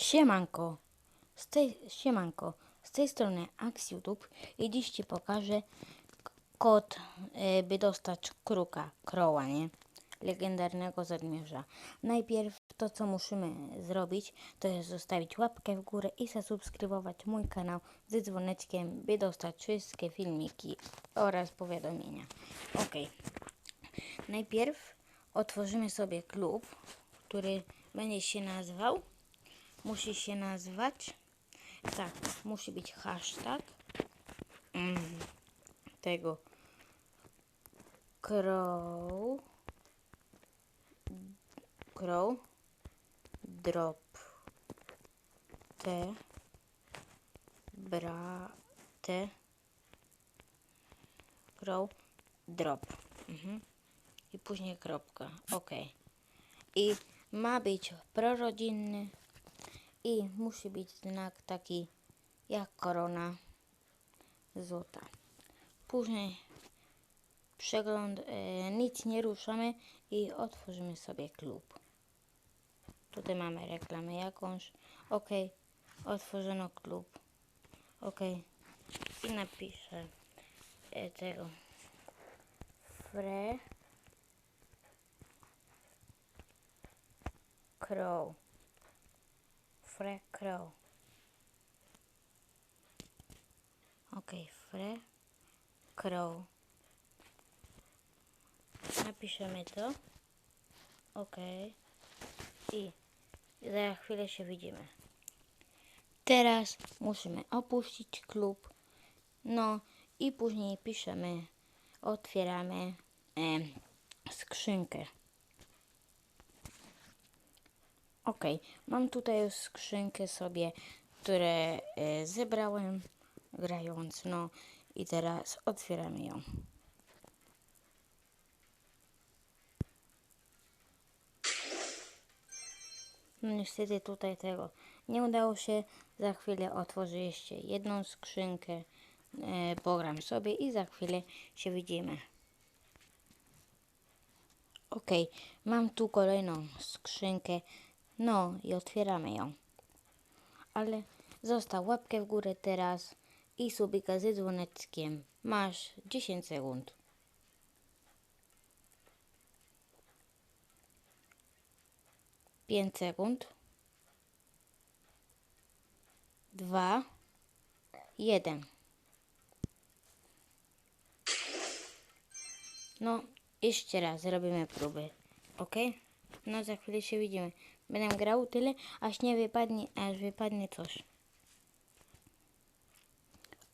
Siemanko, z tej, siemanko, z tej strony Ax YouTube i dziś Ci pokażę kod, e, by dostać kruka, kroła, nie? Legendarnego zadmierza. Najpierw to, co musimy zrobić, to jest zostawić łapkę w górę i zasubskrybować mój kanał ze dzwoneczkiem, by dostać wszystkie filmiki oraz powiadomienia. Ok. Najpierw otworzymy sobie klub, który będzie się nazywał musi się nazwać. Tak, musi być hashtag mm, tego crow crow drop te bra te crow drop mhm. i później kropka ok i ma być prorodzinny i musi być znak taki jak korona złota. Później przegląd, e, nic nie ruszamy i otworzymy sobie klub. Tutaj mamy reklamę jakąś. Ok, otworzono klub. Ok, i napiszę e, tego. Fre Crow. Fre Crow. Ok, Fre Crow. Napiszemy to. Ok. I za chwilę się widzimy. Teraz musimy opuścić klub. No i później piszemy, otwieramy em, skrzynkę. Ok, mam tutaj już skrzynkę sobie, które e, zebrałem grając, no i teraz otwieramy ją. No niestety tutaj tego nie udało się. Za chwilę otworzę jeszcze jedną skrzynkę, e, pogram sobie i za chwilę się widzimy. Ok, mam tu kolejną skrzynkę. No i otwieramy ją. Ale zostaw łapkę w górę teraz i subika ze dzwoneczkiem. Masz 10 sekund. Pięć sekund. Dwa. Jeden. No, jeszcze raz zrobimy próby. Ok? No, za chwilę się widzimy. Będę grał tyle, aż nie wypadnie, aż wypadnie coś.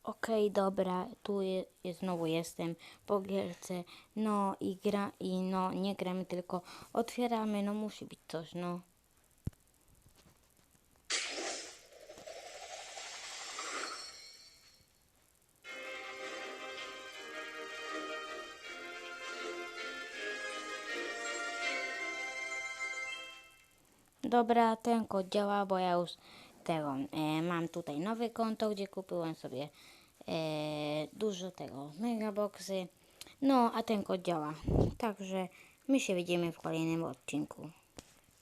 Okej, dobra, tu je, znowu jestem po gierce. No i gra, i no, nie gramy, tylko otwieramy, no musi być coś, no. Dobra, ten kod działa, bo ja już tego e, mam tutaj nowe konto, gdzie kupiłem sobie e, dużo tego megaboxy. No, a ten kod działa. Także my się widzimy w kolejnym odcinku.